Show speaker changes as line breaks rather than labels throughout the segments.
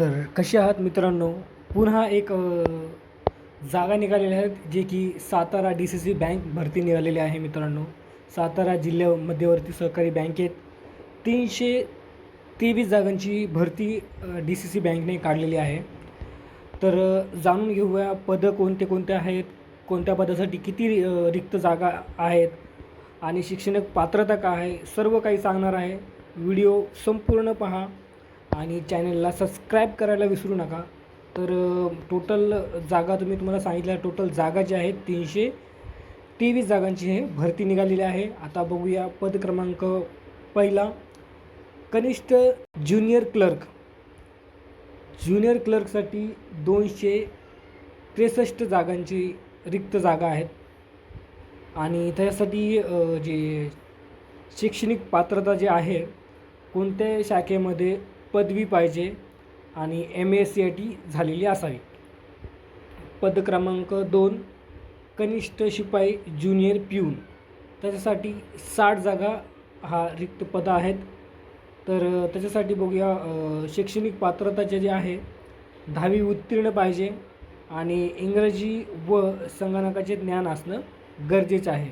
तर कसे आहात मित्रांनो? पुन्हा एक जागा निघालेल्या आहेत जे की Satara D C C bank भरती निघालेली आहे मित्रांनो. सातारा जिल्ह्या मध्यवर्ती सहकारी बँकेत तीनशे तेवीस जागांची भरती डी सी सी बँकने काढलेली आहे. तर जाणून घेऊया पदं कोणते कोणते आहेत कोणत्या पदासाठी किती रिक्त जागा आहेत आणि शिक्षणक पात्रता काय आहे सर्व काही सांगणार आहे. व्हिडिओ संपूर्ण पहा. आणि चॅनलला सबस्क्राईब करायला विसरू नका. तर टोटल जागा तुम्ही तुम्हाला सांगितलं टोटल जागा जी आहेत तीनशे तेवीस जागांची हे भरती निघालेली आहे. आता बघूया पद क्रमांक पहिला. कनिष्ठ ज्युनियर क्लर्क ज्युनियर क्लर्कसाठी दोनशे त्रेसष्ट जागांची रिक्त जागा आहेत. आणि त्यासाठी जे शैक्षणिक पात्रता जे आहे कोणत्या शाखेमध्ये पदवी पाहिजे आणि M S C I T झालेली असावी. पद क्रमांक दोन कनिष्ठ शिपाई ज्युनियर प्यून त्याच्यासाठी साठ जागा हा रिक्त पदं आहेत. तर त्याच्यासाठी बघूया शैक्षणिक पात्रताचे जे आहे दहावी उत्तीर्ण पाहिजे आणि इंग्रजी व संगणकाचे ज्ञान असणं गरजेचं आहे.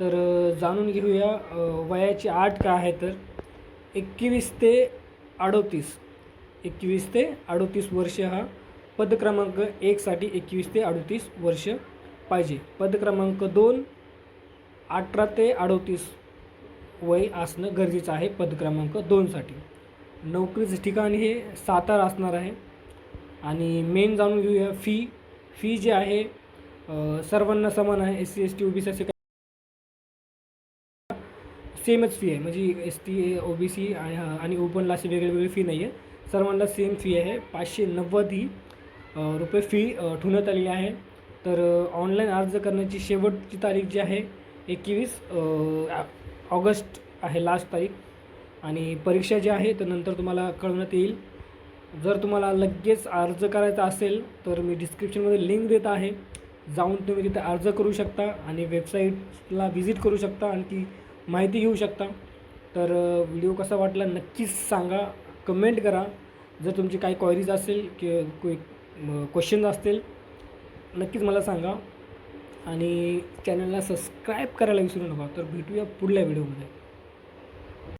तर जाणून घेऊया वयाची आठ काय आहे तर एकवीस ते अडोतीस. एकवीस ते अडोतीस वर्ष हा पद क्रमांक एकसाठी एकवीस ते अडोतीस वर्ष पाहिजे. पदक्रमांक दोन अठरा ते अडोतीस वय असणं गरजेचं आहे पद क्रमांक दोनसाठी नोकरीचं ठिकाण हे सातारा असणार आहे. आणि मेन जाणून घेऊया फी फी जी आहे सर्वांना समान आहे. S C S T O B C असे सेमच फी आहे. म्हणजे S T O B C आणि ओपनला अशी वेगळे फी नाही आहे सर्वांना सेम फी आहे. पाचशे नव्वद ही रुपये फी ठेवण्यात आलेली आहे. तर ऑनलाईन अर्ज करण्याची शेवटची तारीख जी आहे एकवीस ऑगस्ट आहे लास्ट तारीख. आणि परीक्षा जी आहे तर नंतर तुम्हाला कळवण्यात येईल. जर तुम्हाला लगेच अर्ज करायचा असेल तर मी डिस्क्रिप्शनमध्ये लिंक देत आहे. जाऊन तुम्ही तिथे अर्ज करू शकता आणि वेबसाईटला व्हिजिट करू शकता. आणखी माहिती घेऊ शकता. तर व्हिडिओ कसा वाटला नक्कीच सांगा. कमेंट करा. जर तुमची काही क्वायरीज असेल कि कोई क्वेश्चन्स असतील नक्कीच मला सांगा. आणि चॅनलला सबस्क्राईब करायला विसरू नका. तर भेटूया पुढल्या व्हिडिओमध्ये